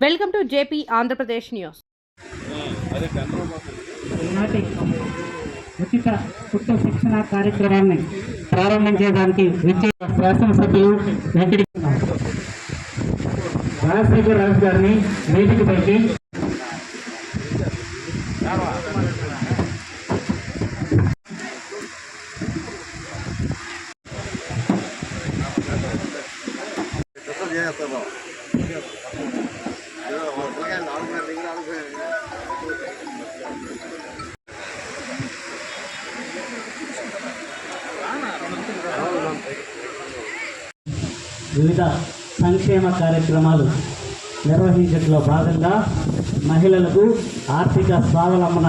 Welcome to JP Andhra Pradesh news ఈనాటి ఉచిత పుట్టు శిక్షణ కార్యక్రమాన్ని ప్రారంభించడానికి వచ్చే శాసనసభ్యులు వెంకట రాజశేఖర్ రాజు గారిని వేదికపైకి వివిధ సంక్షేమ కార్యక్రమాలు నిర్వహించడంలో భాగంగా మహిళలకు ఆర్థిక స్వావలంబన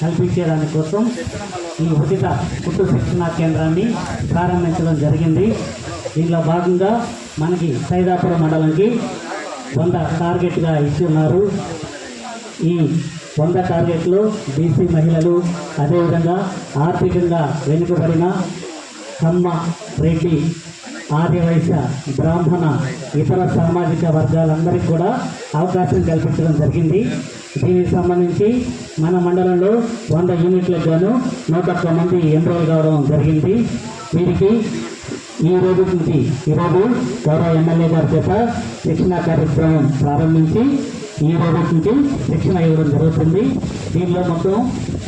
కల్పించేదాని కోసం ఈ ఉచిత కుట్టు శిక్షణ కేంద్రాన్ని ప్రారంభించడం జరిగింది. దీనిలో భాగంగా మనకి సైదాపురం మండలంకి వంద టార్గెట్గా ఇచ్చి ఉన్నారు. ఈ వంద టార్గెట్లో బీసీ మహిళలు అదేవిధంగా ఆర్థికంగా వెనుకబడిన కమ్మ రెడ్డి ఆదివైశ్య బ్రాహ్మణ ఇతర సామాజిక వర్గాలందరికీ కూడా అవకాశం కల్పించడం జరిగింది. దీనికి సంబంధించి మన మండలంలో వంద యూనిట్లకు గాను నూట ఒక్క మంది ఎన్రోల్ కావడం జరిగింది. వీరికి ఈ రోజు నుంచి ఈరోజు గౌరవ ఎమ్మెల్యే గారి చేత శిక్షణ కార్యక్రమం ప్రారంభించి ఈ రోజు నుంచి శిక్షణ ఇవ్వడం జరుగుతుంది. దీనిలో మొత్తం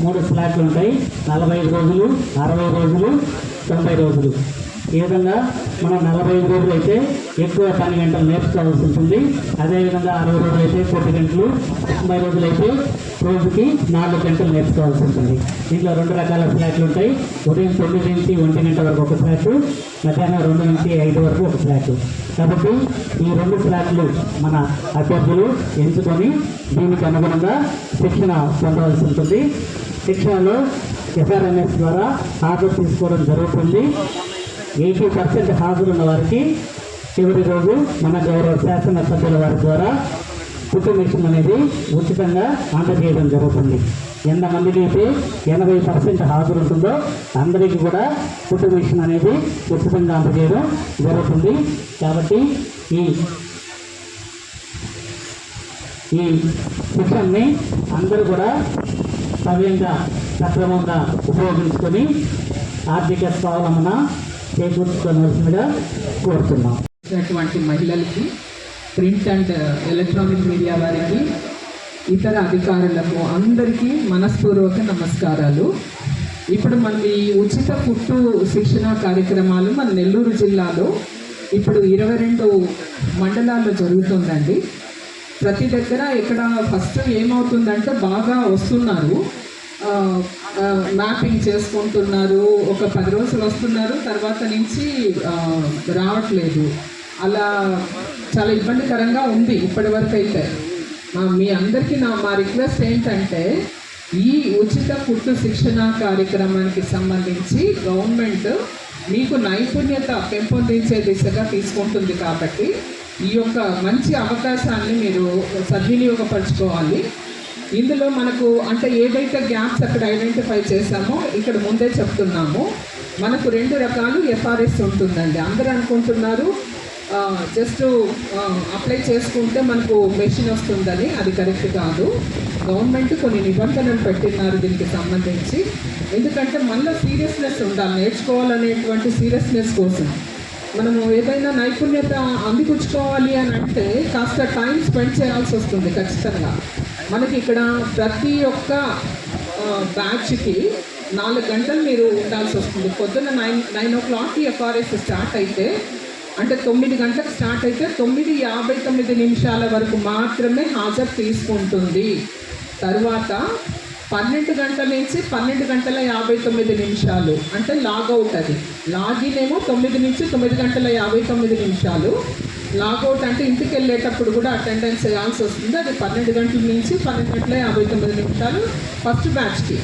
మూడు స్లాట్లు ఉంటాయి. నలభై రోజులు అరవై రోజులు తొంభై రోజులు. ఈ విధంగా మనం నలభై ఐదు రోజులు అయితే ఎక్కువ పని గంటలు నేర్చుకోవాల్సి ఉంటుంది. అదేవిధంగా అరవై రోజులు అయితే కొద్ది గంటలు తొంభై రోజులు అయితే రోజుకి నాలుగు గంటలు నేర్చుకోవాల్సి ఉంటుంది. దీంట్లో రెండు రకాల ఫ్లాట్లు ఉంటాయి. ఉదయం తొమ్మిది నుంచి ఒంటి గంట వరకు ఒక ఫ్లాట్ మధ్యాహ్నం రెండు నుంచి ఐదు వరకు ఒక ఫ్లాట్ కాబట్టి ఈ రెండు ఫ్లాట్లు మన అభ్యర్థులు ఎంచుకొని దీనికి అనుగుణంగా శిక్షణ పొందవలసి ఉంటుంది. శిక్షణలో ఎఫ్ఆర్ఎంఎస్ ద్వారా ఆర్డర్ తీసుకోవడం జరుగుతుంది. ఎయిటీ పర్సెంట్ హాజరున్న వారికి చివరి రోజు మన గౌరవ శాసన సభ్యుల వారి ద్వారా కుటుంబ మిషన్ అనేది ఉచితంగా అందజేయడం జరుగుతుంది. ఎంతమందికి అయితే ఎనభై పర్సెంట్ హాజరు ఉంటుందో అందరికీ కూడా కుట్టు మిషన్ అనేది ఉచితంగా అందజేయడం జరుగుతుంది. కాబట్టి ఈ ఈ శిక్షణని అందరూ కూడా సవ్యంగా సక్రమంగా ఉపయోగించుకొని ఆర్థిక స్వావలంబన చేకూర్చుకోవాల్సిందిగా కోరుతున్నాం. చేసినటువంటి మహిళలకి ప్రింట్ అండ్ ఎలక్ట్రానిక్ మీడియా వారికి ఇతర అధికారులకు అందరికీ మనస్పూర్వక నమస్కారాలు. ఇప్పుడు మనం ఈ ఉచిత పుట్టు శిక్షణ కార్యక్రమాలు మన నెల్లూరు జిల్లాలో ఇప్పుడు ఇరవై రెండు మండలాల్లో జరుగుతుందండి. ప్రతి దగ్గర ఇక్కడ ఫస్ట్ ఏమవుతుందంటే బాగా వస్తున్నారు. మ్యాపింగ్ చేసుకుంటున్నారు. ఒక పది రోజులు వస్తున్నారు. తర్వాత నుంచి రావట్లేదు. అలా చాలా ఇబ్బందికరంగా ఉంది ఇప్పటి వరకు అయితే మీ అందరికీ నా మా రిక్వెస్ట్ ఏంటంటే ఈ ఉచిత కుట్టు శిక్షణ కార్యక్రమానికి సంబంధించి గవర్నమెంట్ మీకు నైపుణ్యత పెంపొందించే దిశగా తీసుకుంటుంది కాబట్టి ఈ యొక్క మంచి అవకాశాన్ని మీరు సద్వినియోగపరచుకోవాలి. ఇందులో మనకు అంటే ఏదైతే గ్యాప్స్ అక్కడ ఐడెంటిఫై చేశామో ఇక్కడ ముందే చెప్తున్నాము. మనకు రెండు రకాలు ఎఫ్ఆర్ఎస్ ఉంటుందండి. అందరూ అనుకుంటున్నారు జస్ట్ అప్లై చేసుకుంటే మనకు మెషిన్ వస్తుందని. అది కరెక్ట్ కాదు. గవర్నమెంట్ కొన్ని నిబంధనలు పెట్టినారు దీనికి సంబంధించి. ఎందుకంటే మనలో సీరియస్నెస్ ఉండాలి. నేర్చుకోవాలనేటువంటి సీరియస్నెస్ కోసం. మనము ఏదైనా నైపుణ్యత అందిపుచ్చుకోవాలి అని అంటే కాస్త టైం స్పెండ్ చేయాల్సి వస్తుంది ఖచ్చితంగా. మనకి ఇక్కడ ప్రతి ఒక్క బ్యాచ్కి నాలుగు గంటలు మీరు ఉండాల్సి వస్తుంది. పొద్దున్న నైన్ నైన్ ఓ క్లాక్కి ఎఫ్ఆర్ఎస్ స్టార్ట్ అయితే అంటే తొమ్మిది గంటలకు స్టార్ట్ అయితే తొమ్మిది యాభై తొమ్మిది నిమిషాల వరకు మాత్రమే హాజరు తీసుకుంటుంది. తర్వాత పన్నెండు గంటల నుంచి పన్నెండు గంటల యాభై తొమ్మిది నిమిషాలు అంటే లాగౌట్ అది. లాగిన్ ఏమో తొమ్మిది నుంచి తొమ్మిది గంటల యాభై తొమ్మిది నిమిషాలు. లాగౌట్ అంటే ఇంటికి వెళ్ళేటప్పుడు కూడా అటెండెన్స్ వేయాల్సి వస్తుంది. అది పన్నెండు గంటల నుంచి పన్నెండు గంటల యాభై తొమ్మిది నిమిషాలు ఫస్ట్ బ్యాచ్కి.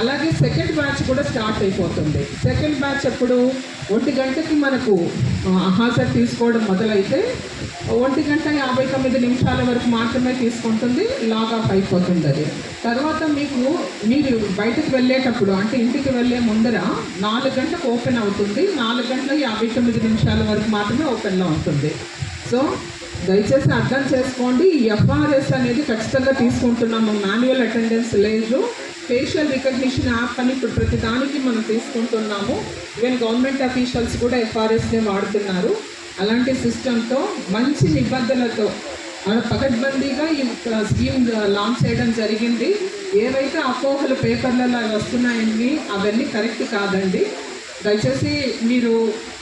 అలాగే సెకండ్ బ్యాచ్ కూడా స్టార్ట్ అయిపోతుంది. సెకండ్ బ్యాచ్ ఎప్పుడు? ఒంటి గంటకి మనకు హాజర్ హాజరు తీసుకోవడం మొదలైతే ఒంటి గంట యాభై తొమ్మిది నిమిషాల వరకు మాత్రమే తీసుకుంటుంది లాగ్ ఆఫ్ అయిపోతుంది అది. తర్వాత మీకు మీరు బయటకు వెళ్ళేటప్పుడు అంటే ఇంటికి వెళ్ళే ముందర నాలుగు గంటలకు ఓపెన్ అవుతుంది. నాలుగు గంటల యాభై తొమ్మిది నిమిషాల వరకు మాత్రమే ఓపెన్లో ఉంటుంది. సో దయచేసి అర్థం చేసుకోండి. ఈ ఎఫ్ఆర్ఎస్ అనేది ఖచ్చితంగా తీసుకుంటున్నాము. మాన్యువల్ అటెండెన్స్ లేదు. ఫేషియల్ రికగ్నిషన్ యాప్ అని ఇప్పుడు ప్రతి దానికి మనం తీసుకుంటున్నాము. ఈవెన్ గవర్నమెంట్ అఫీషియల్స్ కూడా ఎఫ్ఆర్ఎస్నే వాడుతున్నారు. అలాంటి సిస్టంతో మంచి నిబంధనలతో మన పకడ్బందీగా ఈ స్కీమ్ లాంచ్ చేయడం జరిగింది. ఏవైతే అపోహలు పేపర్లలో వస్తున్నాయని అవన్నీ కరెక్ట్ కాదండి. దయచేసి మీరు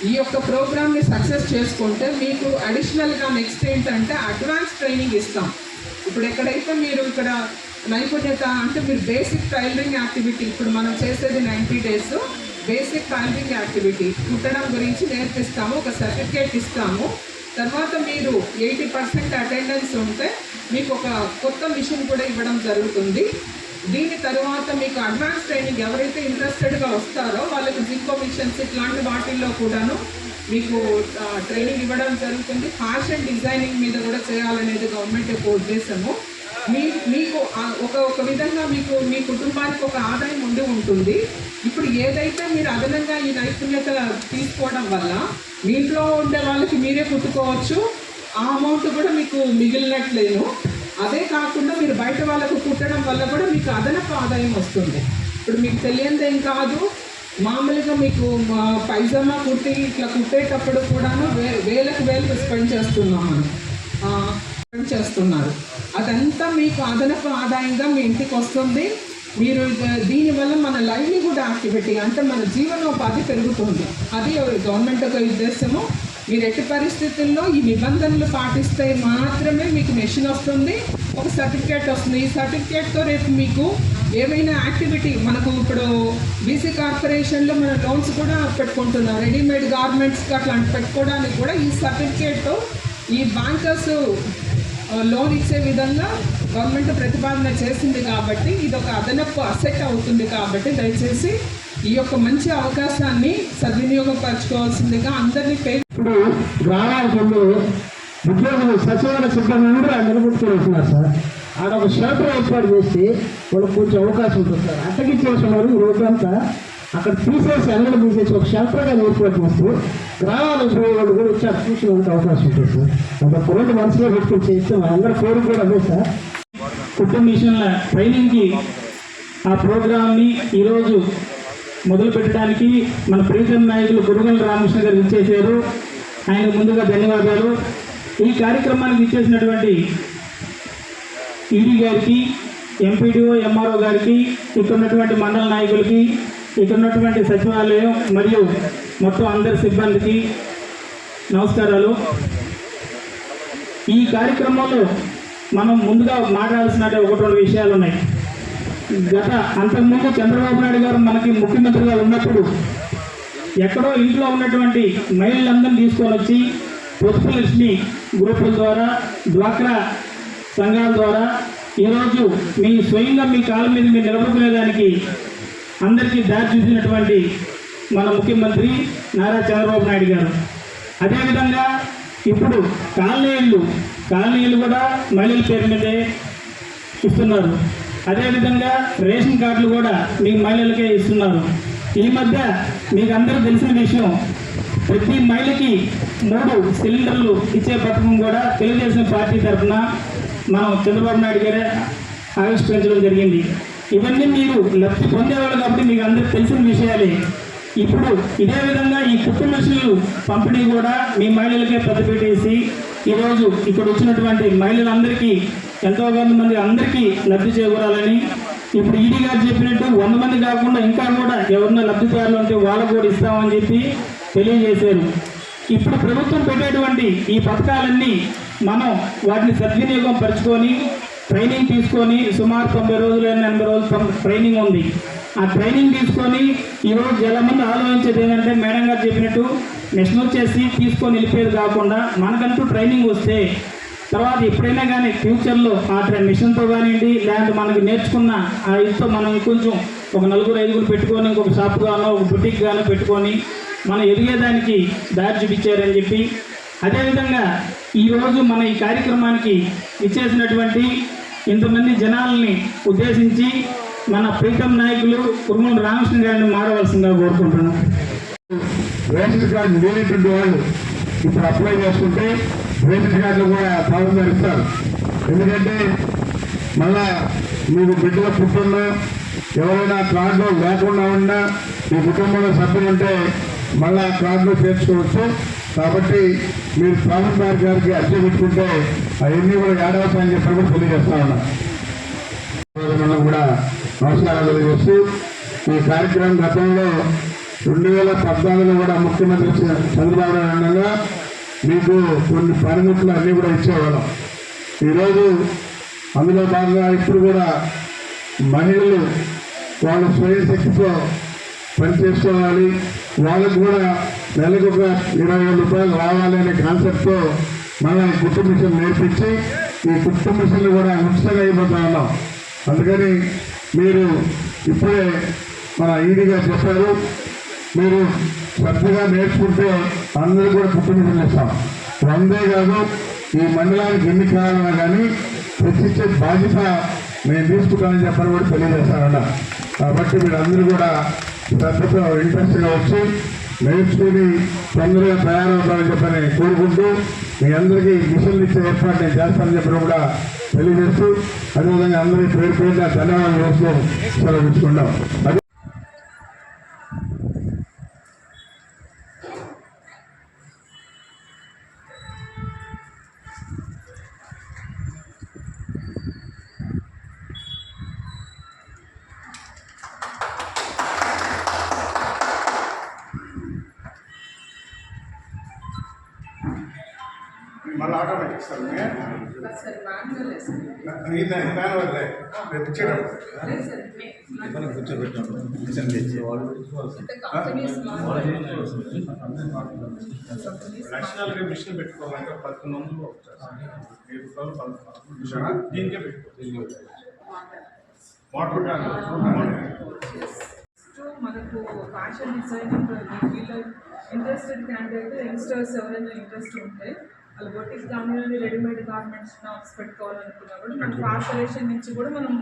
ఈ యొక్క ప్రోగ్రామ్ని సక్సెస్ చేసుకుంటే మీకు అడిషనల్గా నెక్స్ట్ ఏంటంటే అడ్వాన్స్ ట్రైనింగ్ ఇస్తాం. ఇప్పుడు ఎక్కడైతే మీరు ఇక్కడ నైపుణ్యత అంటే మీరు బేసిక్ టైలరింగ్ యాక్టివిటీ ఇప్పుడు మనం చేసేది ninety days basic tailoring activity కుట్టడం గురించి నేర్పిస్తాము ఒక సర్టిఫికేట్ ఇస్తాము. తర్వాత మీరు ఎయిటీ పర్సెంట్ అటెండెన్స్ ఉంటే మీకు ఒక కొత్త మిషన్ కూడా ఇవ్వడం జరుగుతుంది. దీని తర్వాత మీకు అడ్వాన్స్ ట్రైనింగ్ ఎవరైతే ఇంట్రెస్టెడ్గా వస్తారో వాళ్ళకి జింకో మిషన్స్ ఇట్లాంటి వాటిల్లో కూడాను మీకు ట్రైనింగ్ ఇవ్వడం జరుగుతుంది. ఫ్యాషన్ డిజైనింగ్ మీద కూడా చేయాలనేది గవర్నమెంట్ యొక్క ఉద్దేశము. మీ మీకు ఒక ఒక విధంగా మీకు మీ కుటుంబానికి ఒక ఆదాయం ఉండి ఉంటుంది. ఇప్పుడు ఏదైతే మీరు అదనంగా ఈ నైపుణ్యత తీసుకోవడం వల్ల మీ ఇంట్లో ఉండే వాళ్ళకి మీరే కుట్టుకోవచ్చు. ఆ అమౌంట్ కూడా మీకు మిగిలినట్లేదు అదే కాకుండా మీరు బయట వాళ్ళకు కుట్టడం వల్ల కూడా మీకు అదనపు ఆదాయం వస్తుంది. ఇప్పుడు మీకు తెలియంది ఏం కాదు. మామూలుగా మీకు పైజామా కుట్టి ఇట్లా కుట్టేటప్పుడు కూడాను వే వేలకు వేలకు స్పెండ్ చేస్తున్నాం మనం. స్పెండ్ చేస్తున్నారు. అదంతా మీకు అదనపు ఆదాయంగా మీ ఇంటికి వస్తుంది. మీరు దీనివల్ల మన లైవ్లీహుడ్ యాక్టివిటీ అంటే మన జీవనోపాధి పెరుగుతుంది. అది గవర్నమెంట్ ఒక ఉద్దేశము. మీరు ఎట్టి పరిస్థితుల్లో ఈ నిబంధనలు పాటిస్తే మాత్రమే మీకు మెషిన్ వస్తుంది ఒక సర్టిఫికేట్ వస్తుంది. ఈ సర్టిఫికేట్తో రేపు మీకు ఏమైనా యాక్టివిటీ మనకు ఇప్పుడు బీసీ కార్పొరేషన్లో మన లోన్స్ కూడా పెట్టుకుంటున్నాం రెడీమేడ్ గార్మెంట్స్కి అట్లాంటి పెట్టుకోవడానికి కూడా ఈ సర్టిఫికేట్తో ఈ బ్యాంకర్స్ లోన్ ఇచ్చే విధంగా గవర్నమెంట్ ప్రతిపాదన చేసింది కాబట్టి ఇది ఒక అదనపు అసెట్ అవుతుంది కాబట్టి దయచేసి ఈ యొక్క మంచి అవకాశాన్ని సద్వినియోగపరచుకోవాల్సిందిగా అందరినీ పే ఇప్పుడు గ్రామాలకు ఉద్యోగులు సచివాలయ సిబ్బంది కూడా నిలబెట్టుకుని వస్తున్నారు సార్. ఆడ ఒక షెల్టర్ ఏర్పాటు చేసి వాళ్ళకి కొంచెం అవకాశం ఉంటుంది సార్. అట్టగిచ్చేస్తున్నారు ఈ రోజంతా అక్కడ తీసేసి అందరూ తీసేసి ఒక షెల్టర్గా ఏర్పాటు చేస్తూ గ్రామాల పోయే వాళ్ళు కూడా వచ్చి అక్కడ చూసినందుకు అవకాశం ఉంటుంది సార్. ఒక కొన్ని మనసులో పెట్టుకుని చేస్తే వాళ్ళందరూ కోరిక కూడా అదే సార్. కుటుంబ మిషన్ల ట్రైనింగ్కి ఆ ప్రోగ్రామ్ని ఈరోజు మొదలు పెట్టడానికి మన ప్రీతం నాయకులు గురుగల రామకృష్ణ గారు ఇచ్చేసారు ఆయన ముందుగా ధన్యవాదాలు. ఈ కార్యక్రమానికి ఇచ్చేసినటువంటి ఈడీ గారికి ఎంపీడీఓ ఎంఆర్ఓ గారికి ఇక్కడ ఉన్నటువంటి మండల నాయకులకి ఇక్కడ ఉన్నటువంటి సచివాలయం మరియు మొత్తం అందరి సిబ్బందికి నమస్కారాలు. ఈ కార్యక్రమంలో మనం ముందుగా మాట్లాడాల్సిన ఒకటి రెండు విషయాలు ఉన్నాయి. గత అంతకుముందు చంద్రబాబు నాయుడు గారు మనకి ముఖ్యమంత్రిగా ఉన్నప్పుడు ఎక్కడో ఇంట్లో ఉన్నటువంటి మహిళలందరినీ తీసుకొని వచ్చి పుష్పలక్ష్మి గ్రూపుల ద్వారా డ్వాక్రా సంఘాల ద్వారా ఈరోజు మీ స్వయంగా మీ కాళ్ళ మీద మీరు నిలబడుకునేదానికి అందరికీ దారి చూసినటువంటి మన ముఖ్యమంత్రి నారా చంద్రబాబు నాయుడు గారు. అదేవిధంగా ఇప్పుడు కాలనీలు కాలనీలు కూడా మహిళల పేరు మీదే ఇస్తున్నారు. అదేవిధంగా రేషన్ కార్డులు కూడా మీ మహిళలకే ఇస్తున్నారు. ఈ మధ్య మీకు అందరూ తెలిసిన విషయం ప్రతి మహిళకి మూడు సిలిండర్లు ఇచ్చే పథకం కూడా తెలుగుదేశం పార్టీ తరఫున మనం చంద్రబాబు నాయుడు గారే ఆవిష్కరించడం జరిగింది. ఇవన్నీ మీరు లబ్ధి పొందేవాళ్ళు కాబట్టి మీకు అందరికి తెలిసిన విషయాలే. ఇప్పుడు ఇదే విధంగా ఈ కుటుంబ మిషన్లు పంపిణీ కూడా మీ మహిళలకే పెద్దపీటేసి ఈరోజు ఇక్కడ వచ్చినటువంటి మహిళలందరికీ ఎంతో మంది అందరికీ లబ్ధి చేకూరాలని. ఇప్పుడు ఈడీ గారు చెప్పినట్టు వంద మంది కాకుండా ఇంకా కూడా ఎవరన్నా లబ్ధిదారులు ఉంటే వాళ్ళకు కూడా ఇస్తామని చెప్పి తెలియజేశారు. ఇప్పుడు ప్రభుత్వం పెట్టేటువంటి ఈ పథకాలన్నీ మనం వాటిని సద్వినియోగం పరుచుకొని ట్రైనింగ్ తీసుకొని సుమారు తొంభై రోజులు ఎనభై రోజులు ట్రైనింగ్ ఉంది. ఆ ట్రైనింగ్ తీసుకొని ఈరోజు చాలామంది ఆలోచించేది ఏంటంటే మేడం గారు చెప్పినట్టు మిషన్ వచ్చేసి తీసుకొని వెళ్ళిపోయేది కాకుండా మనకంటూ ట్రైనింగ్ వస్తే తర్వాత ఎప్పుడైనా కానీ ఫ్యూచర్లో ఆ మిషన్తో కానివ్వండి లేదంటే మనకి నేర్చుకున్న ఆ ఇదితో మనం కొంచెం ఒక నలుగురు ఐదుగురు పెట్టుకొని ఇంకొక షాప్ గానో ఒక బుటిక్ గానో పెట్టుకొని మనం ఎదిగేదానికి దారి చూపించారని చెప్పి అదేవిధంగా ఈరోజు మన ఈ కార్యక్రమానికి ఇచ్చేసినటువంటి ఇంతమంది జనాల్ని ఉద్దేశించి మన ప్రీతం నాయకులు కురుమల రామకృష్ణ గారిని మారవలసిందిగా కోరుకుంటున్నాను. రేషన్ కార్డు లేనటువంటి వాళ్ళు ఇప్పుడు అప్లై చేసుకుంటే రేషన్ కార్డులు కూడా ప్రభుత్వం ఇస్తారు ఎందుకంటే మళ్ళా మీకు బిడ్డల పుట్టున్నా ఎవరైనా కార్డు లేకుండా ఉన్నా మీ కుటుంబంలో సభ్యులు ఉంటే మళ్ళా కార్డులో చేర్చుకోవచ్చు. కాబట్టి మీరు ప్రభుత్వ గారికి అర్జీ పెట్టుకుంటే అవన్నీ కూడా ఏడవతాయని చెప్పి కూడా తెలియజేస్తా ఉన్నా. కూడా నమస్కారాలు తెలియజేస్తూ ఈ కార్యక్రమం గతంలో రెండు వేల పద్నాలుగులో కూడా ముఖ్యమంత్రి చంద్రబాబు నాయుడు మీకు కొన్ని పనిముట్లు అన్నీ కూడా ఇచ్చేవాళ్ళం. ఈరోజు అందులో భాగంగా ఇప్పుడు కూడా మహిళలు వాళ్ళ స్వయం శక్తితో పనిచేసుకోవాలి. వాళ్ళకు కూడా నెలకు ఒక ఇరవై వేల రూపాయలు రావాలి అనే కాన్సెప్ట్తో మనం కుటుంబ మిషన్ నేర్పించి ఈ కుటుంబ మిషన్లు కూడా ఉచితంగా అయిపోతా ఉన్నాం. అందుకని మీరు ఇప్పుడే మన ఈడీగా చెప్పారు మీరు శ్రద్ధగా నేర్చుకుంటే అందరూ కూడా కుటుంబ మిషన్లు ఇస్తాం వందే కాదు ఈ మండలానికి ఎన్ని కావాలన్నా కానీ ప్రతిచ్చే బాధ్యత మేము తీసుకుంటామని చెప్పని కూడా తెలియజేస్తానన్నా. కాబట్టి మీరు అందరూ కూడా శ్రద్ధతో ఇంట్రెస్ట్గా వచ్చి నేర్చుకుని తొందరగా తయారవుతామని చెప్పని కోరుకుంటూ మీ అందరికీ మిషన్లు ఇచ్చే ఏర్పాటు నేను చేస్తానని చెప్పని కూడా తెలియజేస్తూ అదేవిధంగా అందరికీ పేరు పేరుగా ధన్యవాదాలు చేస్తూ సెలవు ఇచ్చుకుంటాం ఆటోమేటిక్ సార్ రేపు ఇచ్చేటప్పుడు లక్షణాలుగా మిషన్ పెట్టుకోవాలంటే పదకొండు. వందలు దీనికే పెట్టుకోవాలి వాటర్. మనకు ఫ్యాషన్ డిజైనింగ్ వీళ్ళ ఇంట్రెస్టెడ్ క్యాండిడేట్ యంగ్స్టర్స్ ఎవరైనా ఇంట్రెస్ట్ ఉంటే బొటిక్ కానివ్వండి రెడీమేడ్ గార్మెంట్స్ షాప్స్ పెట్టుకోవాలనుకున్నా కూడా మన కార్పొరేషన్ నుంచి కూడా మనం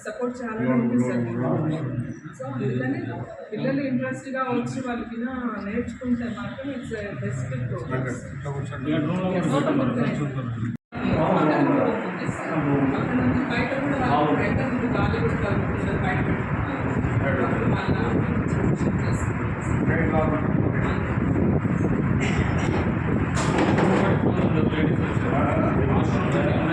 సపోర్ట్ చేయాలని సార్ సో అందుకని పిల్లలు ఇంట్రెస్ట్గా వచ్చి వాళ్ళకి నేర్చుకుంటే మాత్రం ఇట్స్ బెస్ట్ బయట కూడా బయట నుండి గాలి కూడా బయట పెట్టుకున్నారు మళ్ళీ చేసుకుంటారు